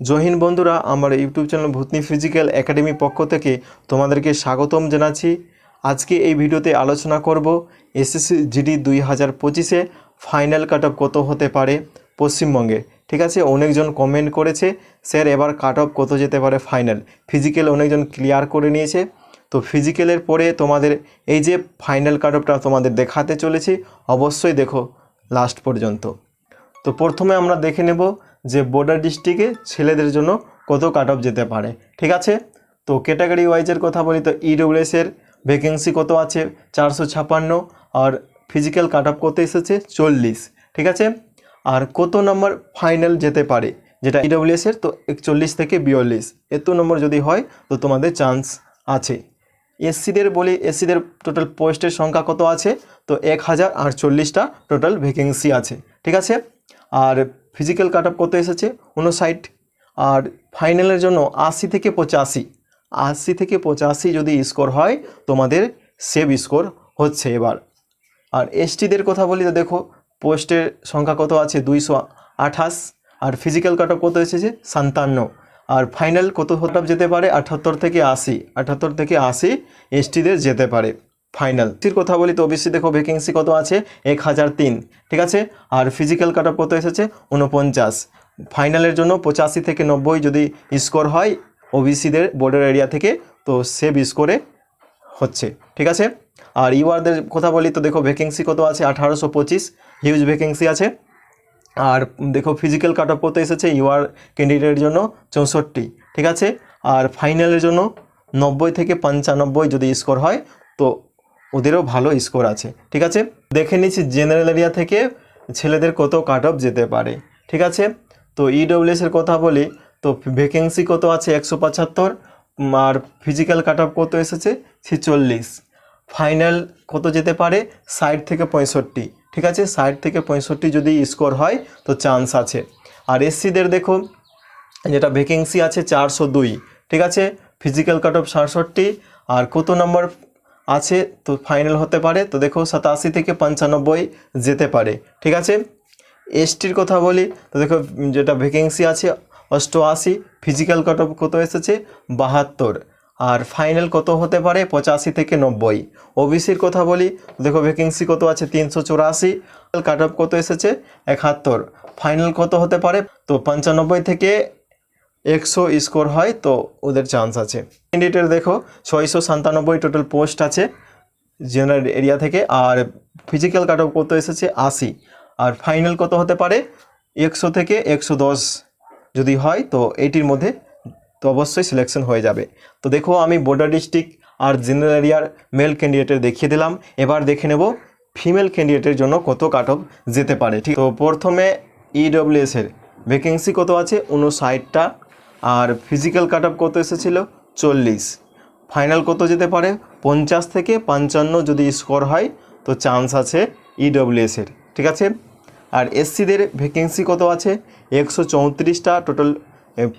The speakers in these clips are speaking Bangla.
জহিন বন্ধুরা, আমার YouTube channel Bhutni physical academy পক্ষ থেকে তোমাদেরকে স্বাগতম জানাচ্ছি। আজকে এই ভিডিওতে আলোচনা করব এসএসসি জিডি দুই হাজার পঁচিশে ফাইনাল কাট অফ কত হতে পারে পশ্চিমবঙ্গে। ঠিক আছে, অনেকজন কমেন্ট করেছে স্যার এবার কাট অফ কত যেতে পারে ফাইনাল ফিজিক্যাল অনেকজন ক্লিয়ার করে নিয়েছে। তো ফিজিক্যালের পরে তোমাদের এই যে ফাইনাল কাট অফটা তোমাদের দেখাতে চলেছি, অবশ্যই দেখো লাস্ট পর্যন্ত। তো প্রথমে আমরা দেখে নেব যে বর্ডার ডিস্ট্রিক্টে ছেলেদের জন্য কত কাট অফ যেতে পারে। ঠিক আছে? তো ক্যাটাগরি ওয়াইজের কথা বলি তো ইডব্লিউএসের ভ্যাকেন্সি কত আছে? চারশো ছাপান্ন। আর ফিজিক্যাল কাট অফ কত এসেছে? চল্লিশ। ঠিক আছে? আর কত নম্বর ফাইনাল যেতে পারে? যেটা ইডব্লিউএসের তো একচল্লিশ থেকে বিয়াল্লিশ। এত নম্বর যদি হয়, তো তোমাদের চান্স আছে। এসসিদের বলি এসসিদের টোটাল পোস্টের সংখ্যা কত আছে? তো এক হাজার আটচল্লিশটা টোটাল ভ্যাকেন্সি আছে। ঠিক আছে? আর ফিজিক্যাল কাট অফ কত এসেছে উনষাট আর ফাইনালের জন্য আশি থেকে পঁচাশি। আশি থেকে পঁচাশি যদি স্কোর হয়, তোমাদের সেভ স্কোর হচ্ছে এবার। আর এসটিদের কথা বলি তো দেখো পোস্টের সংখ্যা কত আছে? দুইশো আঠাশ। আর ফিজিক্যাল কাট অফ কত এসেছে সাতান্ন। আর ফাইনাল কত অফ যেতে পারে? আঠাত্তর থেকে আশি। আঠাত্তর থেকে আশি এসটিদের যেতে পারে। ফাইনাল। এসটির কথা বলি তো ওবিসি দেখো ভ্যাকেন্সি কত আছে? এক হাজার তিন, ঠিক আছে? আর ফিজিক্যাল কাট কত এসেছে? উনপঞ্চাশ ফাইনালের জন্য পঁচাশি থেকে নব্বই যদি স্কোর হয় ওবিসিদের বর্ডার এরিয়া থেকে, তো সেভ স্কোরে হচ্ছে, ঠিক আছে? আর ইউআরদের কথা বলি তো, দেখো ভ্যাকেন্সি কত আছে? আঠারোশো পঁচিশ হিউজ ভ্যাকেন্সি আছে। আর দেখো ফিজিক্যাল কাট অফ কত এসেছে? ইউআর ক্যান্ডিডেটের জন্য চৌষট্টি, ঠিক আছে? আর ফাইনালের জন্য নব্বই থেকে পঞ্চানব্বই যদি স্কোর হয়, তো ওদেরও ভালো স্কোর আছে, ঠিক আছে? দেখে নিচ্ছি জেনারেল এরিয়া থেকে ছেলেদের কত কাট অফ যেতে পারে, ঠিক আছে? তো ইডব্লিউএসের কথা বলি, তো ভ্যাকেন্সি কত আছে? একশো পঁচাত্তর আর ফিজিক্যাল কাট অফ কত এসেছে? ছেচল্লিশ। ফাইনাল কত যেতে পারে? ষাট থেকে পঁয়ষট্টি, ঠিক আছে? ষাট থেকে পঁয়ষট্টি যদি স্কোর হয়, তো চান্স আছে। আর এসসিদের দেখো যেটা ভ্যাকেন্সি আছে চারশো দুই, ঠিক আছে? ফিজিক্যাল কাট অফ আর কত নম্বর আছে, তো ফাইনাল হতে পারে। তো দেখো, সাতাশি থেকে পঞ্চানব্বই যেতে পারে। ঠিক আছে? এসটির কথা বলি, তো দেখো, যেটা ভ্যাকেন্সি আছে, অষ্টআশি ফিজিক্যাল কাট অফ কত এসেছে? বাহাত্তর। আর ফাইনাল কত হতে পারে? পঁচাশি থেকে নব্বই। ওবিসির কথা বলি দেখো ভ্যাকেন্সি কত আছে? তিনশো চুরাশি। কাট অফ কত এসেছে? একাত্তর। ফাইনাল কত হতে পারে? তো পঞ্চানব্বই থেকে একশো স্কোর হয়, তো ওদের চান্স আছে। ক্যান্ডিডেটের দেখো, ছয়শো সাতানব্বই টোটাল পোস্ট আছে জেনারেল এরিয়া থেকে, আর ফিজিক্যাল কাট অফ কত এসেছে? আশি। আর ফাইনাল কত হতে পারে? একশো থেকে একশো দশ যদি হয়, তো এইটির মধ্যে তো অবশ্যই সিলেকশন হয়ে যাবে। তো দেখো, আমি বর্ডার ডিস্ট্রিক্ট আর জেনারেল এরিয়ার মেল ক্যান্ডিডেটের দেখিয়ে দিলাম। এবার দেখে নেব ফিমেল ক্যান্ডিডেটের জন্য কত কাট অফ যেতে পারে। ঠিক, তো প্রথমে ইডব্লিউএস এর ভ্যাকেন্সি কত আছে? উনষাটটা। আর ফিজিক্যাল কাট অফ কত এসেছিল? চল্লিশ। ফাইনাল কত যেতে পারে? পঞ্চাশ থেকে পঞ্চান্ন যদি স্কোর হয়, তো চান্স আছে ইডব্লিউএস এর, ঠিক আছে? আর এসসিদের ভ্যাকেন্সি কত আছে? একশো চৌত্রিশটা টোটাল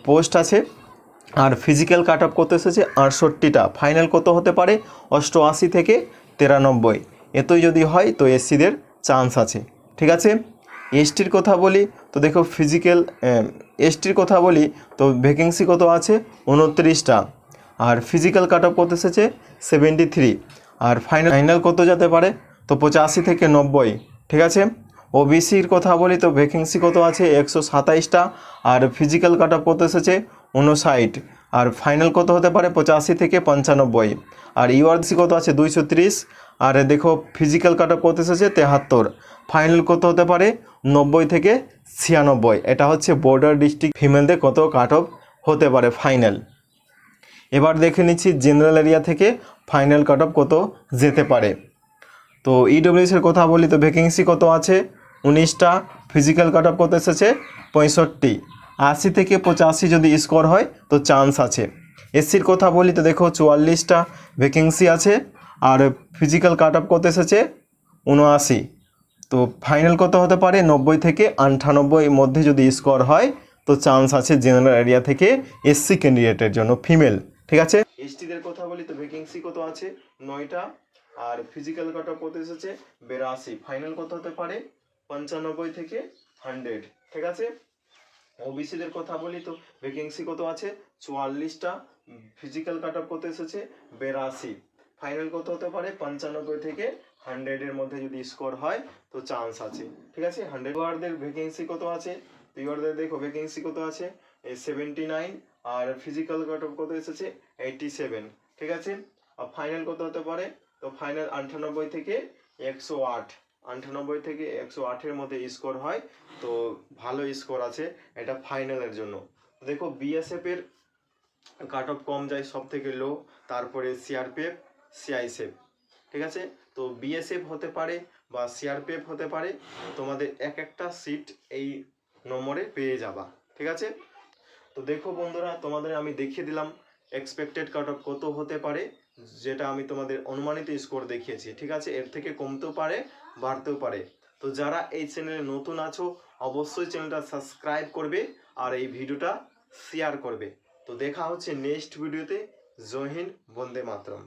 পোস্ট আছে। আর ফিজিক্যাল কাট অফ কত এসেছে? আটষট্টিটা। ফাইনাল কত হতে পারে? অষ্টআশি থেকে তিরানব্বই। এতই যদি হয়, তো এসসিদের চান্স আছে, ঠিক আছে? এসটির কথা বলি, তো দেখো ফিজিক্যাল এসটির কথা বলি, তো ভ্যাকেন্সি কত আছে? উনত্রিশটা। আর ফিজিক্যাল কাট অফ কত এসেছে? সেভেন্টি থ্রি আর ফাইনাল ফাইনাল কত যেতে পারে? তো পঁচাশি থেকে নব্বই, ঠিক আছে? ওবিসির কথা বলি, তো ভ্যাকেন্সি কত আছে? একশো সাতাইশটা। আর ফিজিক্যাল কাট অফ কত এসেছে? উনষাট। আর ফাইনাল কত হতে পারে? পঁচাশি থেকে পঞ্চানব্বই। আর ইউআরসি কত আছে? দুইশো ত্রিশ। আর দেখো ফিজিক্যাল কাট অফ কত এসেছে? তেহাত্তর। ফাইনাল কত হতে পারে? নব্বই থেকে ছিয়ানব্বই। এটা হচ্ছে বর্ডার ডিস্ট্রিক্ট ফিমেলদের কত কাট হতে পারে? ফাইনাল এবার দেখে নিচ্ছি জেনারেল এরিয়া থেকে ফাইনাল কাট কত যেতে পারে। তো ইডব্লিউএসের কথা বলি, তো ভ্যাকেন্সি কত আছে? উনিশটা। ফিজিক্যাল কাট অফ কত এসেছে? পঁয়ষট্টি। আশি থেকে পঁচাশি যদি স্কোর হয়, তো চান্স আছে। এসসির কথা বলি, তো দেখো চুয়াল্লিশটা ভ্যাকেন্সি আছে, আর ফিজিক্যাল কাট আপ কত এসেছে? উনআশি। তো ফাইনাল কত হতে পারে? নব্বই থেকে আটানব্বই মধ্যে যদি স্কোর হয়, তো চান্স আছে জেনারেল এরিয়া থেকে এসসি ক্যান্ডিডেটের জন্য ফিমেল ঠিক আছে? এসটিদের কথা বলি, তো ভ্যাকেন্সি কত আছে? নয়টা। আর ফিজিক্যাল কাট অফ কত এসেছে? বেরাশি। ফাইনাল কত হতে পারে? পঞ্চানব্বই থেকে হান্ড্রেড ঠিক আছে? ওবিসিদের কথা বলি তো ভ্যাকেন্সি কত আছে? চুয়াল্লিশটা ফিজিক্যাল কাট অফ কত এসেছে? বেরাশি। ফাইনাল কত হতে পারে? পঞ্চানব্বই থেকে হান্ড্রেডের মধ্যে যদি স্কোর হয়, তো চান্স আছে। ঠিক আছে? হান্ড্রেড ওয়ার্ডদের ভ্যাকেন্সি কত আছে? পিওরদের দেখো ভ্যাকেন্সি কত আছে? সেভেন্টি নাইন আর ফিজিক্যাল কাট অফ কত এসেছে? এইটটি সেভেন ঠিক আছে? আর ফাইনাল কত হতে পারে? তো ফাইনাল আটানব্বই থেকে একশো আট। আটানব্বই থেকে একশো আটের মধ্যে স্কোর হয়। তো ভালো স্কোর আছে এটা ফাইনালের জন্য। দেখো বিএসএফ এর কাট অফ কম যায় সব থেকে লো তারপরে সিআরপিএফ সিআইসএফ ঠিক আছে? তো বিএসএফ হতে পারে বা সিআরপিএফ হতে পারে, তোমাদের এক একটা সিট এই নম্বরে পেয়ে যাবা, ঠিক আছে? তো দেখো বন্ধুরা, তোমাদের আমি দেখিয়ে দিলাম এক্সপেক্টেড কাট অফ কত হতে পারে, যেটা আমি তোমাদের অনুমানিত স্কোর দেখিয়েছি, ঠিক আছে? এর থেকে কমতেও পারে বাড়তেও পারে। তো যারা এই চ্যানেলে নতুন আছো, অবশ্যই চ্যানেলটা সাবস্ক্রাইব করবে আর এই ভিডিওটা শেয়ার করবে। তো দেখা হচ্ছে নেক্সট ভিডিওতে জয় হিন্দ, বন্দে মাতরম।